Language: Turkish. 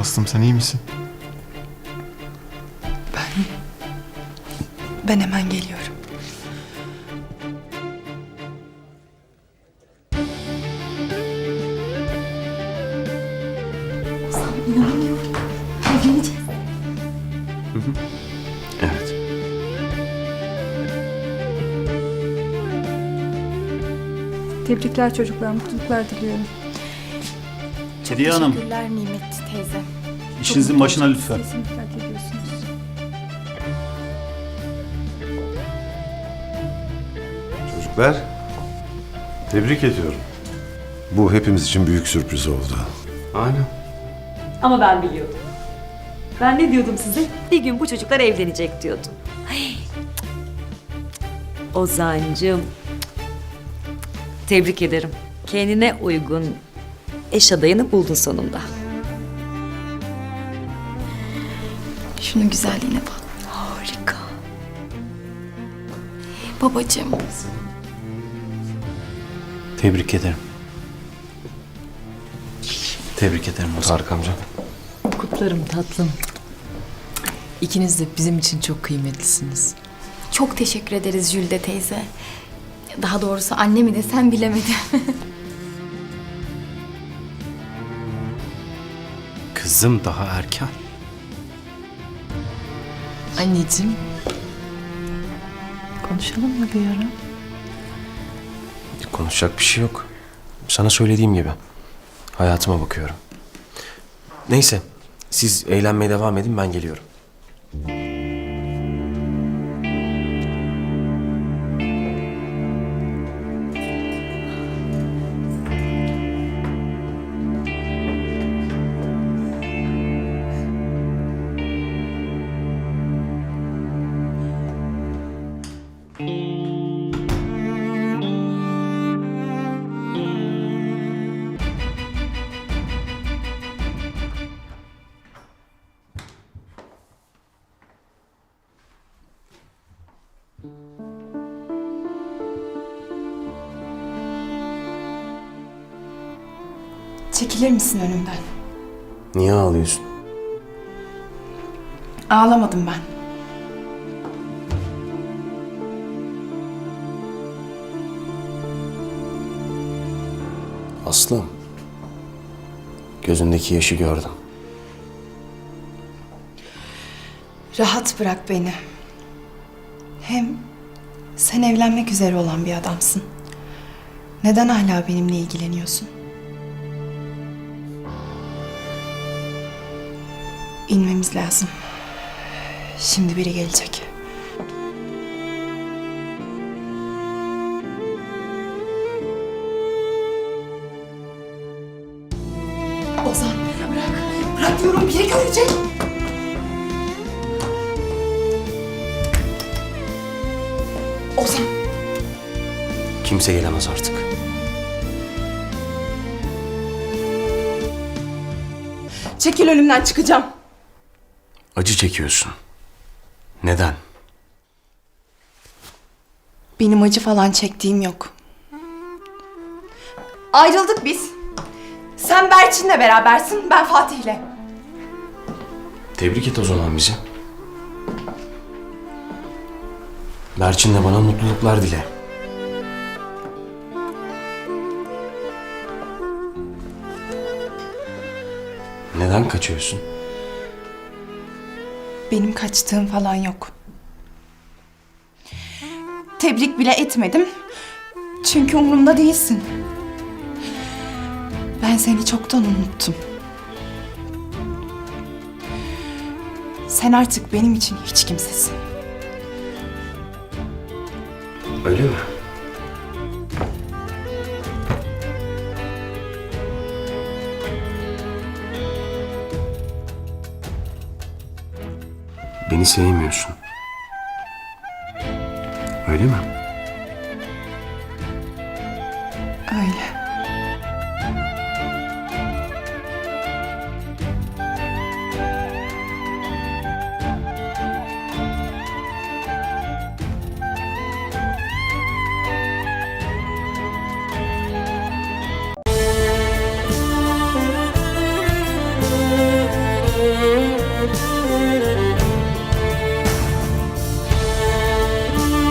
Aslım sen iyi misin? Ben hemen geliyorum. Evet. Tebrikler çocuklar, mutluluklar diliyorum. Hediye Hanım, Teşekkürler Nimet teyze. işinizin başına lütfen. Kesinlikle hak ediyorsunuz. Çocuklar, tebrik ediyorum. Bu hepimiz için büyük sürpriz oldu. Aynen. Ama ben biliyordum. Ben ne diyordum size? Bir gün bu çocuklar evlenecek diyordum. Ay. Ozancığım. Tebrik ederim. Kendine uygun eş adayını buldun sonunda. Şunun güzelliğine bak. Harika. Babacığım. Tebrik ederim. Tebrik ederim. Tarık amca. Kutlarım tatlım. İkiniz de bizim için çok kıymetlisiniz. Çok teşekkür ederiz Jülde teyze. Daha doğrusu anne mi desem bilemedim. Kızım daha erken. Anneciğim. Konuşalım mı bir ara? Konuşacak bir şey yok. Sana söylediğim gibi. Hayatıma bakıyorum. Neyse. Siz eğlenmeye devam edin ben geliyorum. Çekilir misin önümden? Niye ağlıyorsun? Ağlamadım ben. Aslım. Gözündeki yaşı gördüm. Rahat bırak beni. Hem sen evlenmek üzere olan bir adamsın. Neden hala benimle ilgileniyorsun? İnmemiz lazım. Şimdi biri gelecek. Ozan bırak. Bırak diyorum biri görecek. Ozan. Kimse gelemez artık. Çekil önümden çıkacağım. Acı çekiyorsun. Neden? Benim acı falan çektiğim yok. Ayrıldık biz. Sen Berçin'le berabersin, ben Fatih'le. Tebrik et o zaman bizi. Berçin'le bana mutluluklar dile. Neden kaçıyorsun? Benim kaçtığım falan yok. Tebrik bile etmedim. Çünkü umurumda değilsin. Ben seni çoktan unuttum. Sen artık benim için hiç kimsesin. Öyle mi? Beni sevmiyorsun. Öyle mi? Öyle.